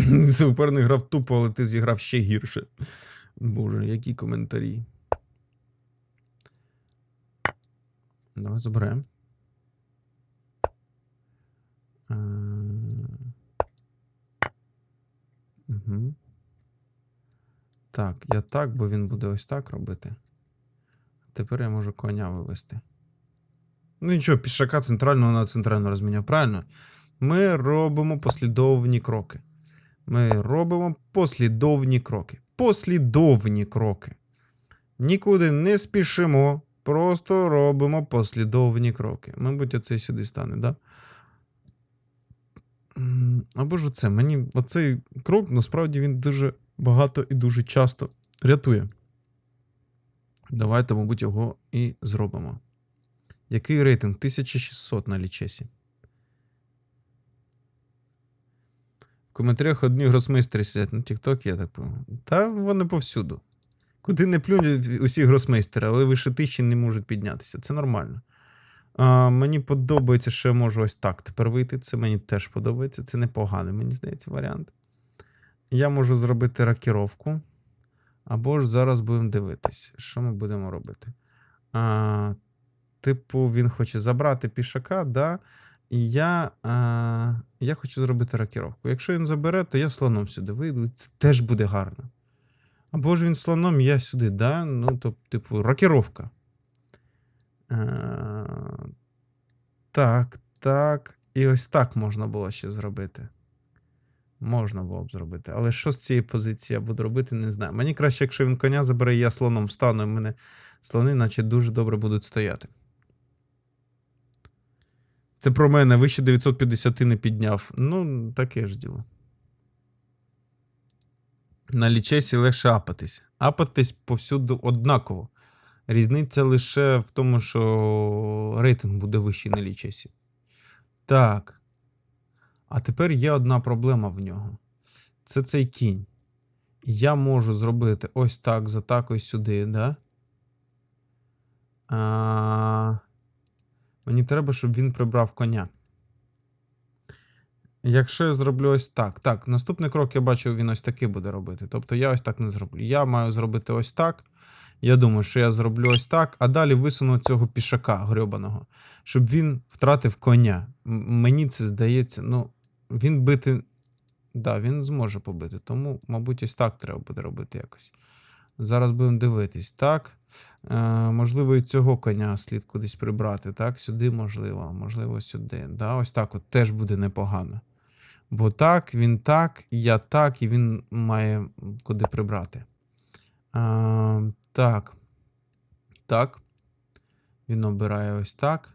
Суперник грав тупо, але ти зіграв ще гірше. Боже, які коментарі. Давай заберемо. Угу. Так, я так, бо він буде ось так робити. Тепер я можу коня вивести. Ну нічого, пішака центрального на центрально розміняв. Правильно? Ми робимо послідовні кроки. Ми робимо послідовні кроки. Послідовні кроки. Нікуди не спішимо. Просто робимо послідовні кроки. Мабуть, оцей сюди стане, да? Або ж оце. Мені оцей крок, насправді, він дуже багато і дуже часто рятує. Давайте, мабуть, його і зробимо. Який рейтинг? 1600 на лічесі. Коментарях одні гросмейстери сидять на TikTok, я так понял. Та вони повсюду. Куди не плюнуть усі гросмейстери, але вище тисячі не можуть піднятися. Це нормально. А, мені подобається, що я можу ось так тепер вийти. Це мені теж подобається. Це непоганий, мені здається, варіант. Я можу зробити ракіровку. Або ж зараз будемо дивитись, що ми будемо робити. А, типу, він хоче забрати пішака, да? І я, а, я хочу зробити ракіровку. Якщо він забере, то я слоном сюди вийду. Це теж буде гарно. Або ж він слоном, я сюди, да? Ну, то, типу, ракіровка. А, так, так. І ось так можна було ще зробити. Можна було б зробити. Але що з цієї позиції я буду робити, не знаю. Мені краще, якщо він коня забере, я слоном встану, і в мене слони, наче дуже добре будуть стояти. Це про мене вище 950 не підняв. Ну, таке ж діло. На лічесі легше апатись. Апатись повсюду однаково. Різниця лише в тому, що рейтинг буде вищий на лічесі. Так. А тепер є одна проблема в нього. Це цей кінь. Я можу зробити ось так, за так ось сюди, да? А... Мені треба, щоб він прибрав коня. Якщо я зроблю ось так. Так, наступний крок я бачу, він ось такий буде робити. Тобто я ось так не зроблю. Я маю зробити ось так. Я думаю, що я зроблю ось так, а далі висуну цього пішака грьобаного, щоб він втратив коня. Мені це здається, ну, він бити. Да, він зможе побити. Тому, мабуть, ось так треба буде робити якось. Зараз будемо дивитись. Так. Е, можливо, і цього коня слід кудись прибрати. Так, сюди можливо, можливо, сюди. Да, ось так от теж буде непогано. Бо так, він так, я так, і він має куди прибрати. А, так. Так. Він обирає ось так.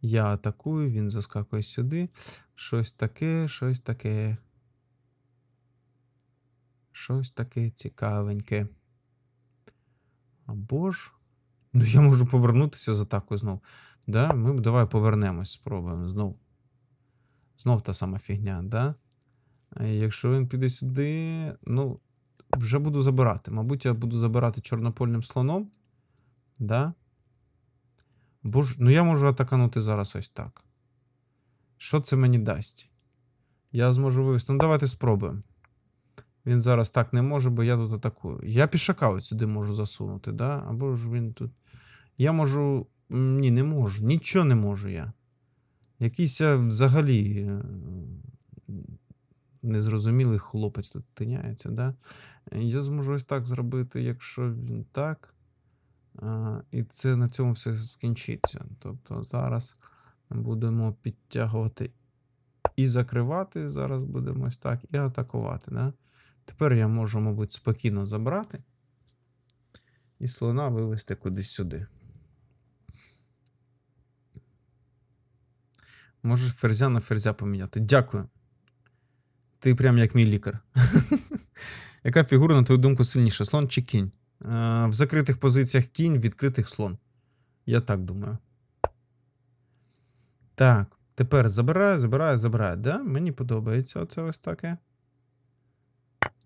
Я атакую, він заскакує сюди. Щось таке, щось таке. Щось таке цікавеньке. Або ж. Ну, я можу повернутися з атакою знов. Да? Ми давай повернемось, спробуємо знов. Знов та сама фігня, да? Якщо він піде сюди, ну, вже буду забирати. Мабуть, я буду забирати чорнопольним слоном. Да? Бо ж, ну я можу атаканути зараз ось так. Що це мені дасть? Я зможу вивести. Ну, давайте спробуємо. Він зараз так не може, бо я тут атакую. Я пішака ось сюди можу засунути, да? Або ж він тут. Я можу. Ні, не можу. Нічого не можу я. Якийсь я взагалі е, незрозумілий хлопець тут тиняється, да? Я зможу ось так зробити, якщо він так. А, і це на цьому все скінчиться. Тобто зараз будемо підтягувати і закривати. Зараз будемо ось так, і атакувати. Да? Тепер я можу, мабуть, спокійно забрати і слона вивести кудись сюди. Можеш ферзя на ферзя поміняти. Дякую. Ти прям як мій лікар. Яка фігура, на твою думку, сильніша? Слон чи кінь? Е, в закритих позиціях кінь, в відкритих слон. Я так думаю. Так, тепер забираю, забираю, забираю. Да? Мені подобається оце ось таке.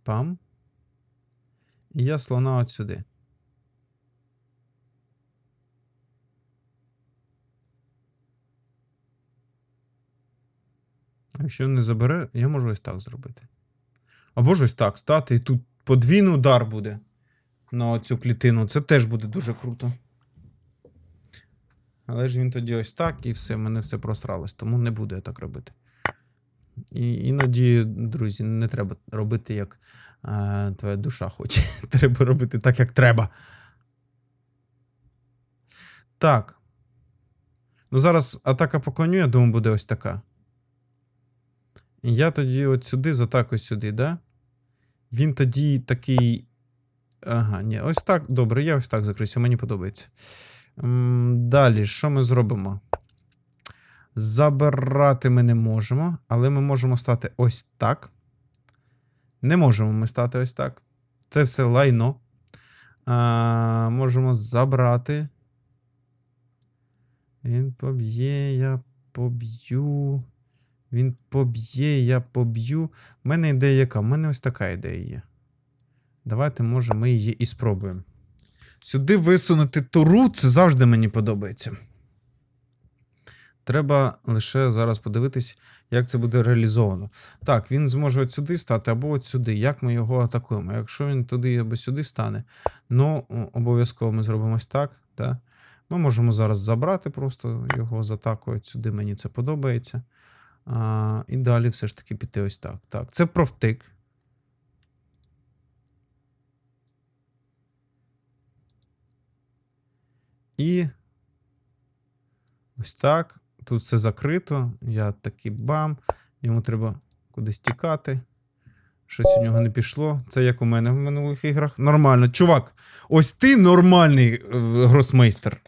Пам. І я слона от сюди. Якщо не забере, я можу ось так зробити. Або ж ось так стати, і тут подвійний удар буде на цю клітину. Це теж буде дуже круто. Але ж він тоді ось так, і все, мене все просралось, тому не буду я так робити. І іноді, друзі, не треба робити, як е, твоя душа хоче. треба робити так, як треба. Так. Ну, зараз атака по коню, я думаю, буде ось така. І я тоді от сюди, з атакою сюди, да? Він тоді такий. Ага, ні, ось так. Добре, я ось так закрився, мені подобається. Далі, що ми зробимо? Забирати ми не можемо, але ми можемо стати ось так. Не можемо ми стати ось так. Це все лайно. А, можемо забрати. Він поб'є, я поб'ю. Він поб'є, я поб'ю. У мене ідея яка? У мене ось така ідея є. Давайте, може, ми її і спробуємо. Сюди висунути туру, це завжди мені подобається. Треба лише зараз подивитись, як це буде реалізовано. Так, він зможе от сюди стати або от сюди. Як ми його атакуємо? Якщо він туди або сюди стане, ну обов'язково ми зробимо ось так. Да? Ми можемо зараз забрати просто його з атакою. Сюди мені це подобається. А, і далі все ж таки піти ось так. Так, це про втик. І ось так. Тут все закрито. Я такий бам. Йому треба кудись тікати. Щось у нього не пішло. Це як у мене в минулих іграх. Нормально. Чувак, ось ти нормальний е, гросмейстер.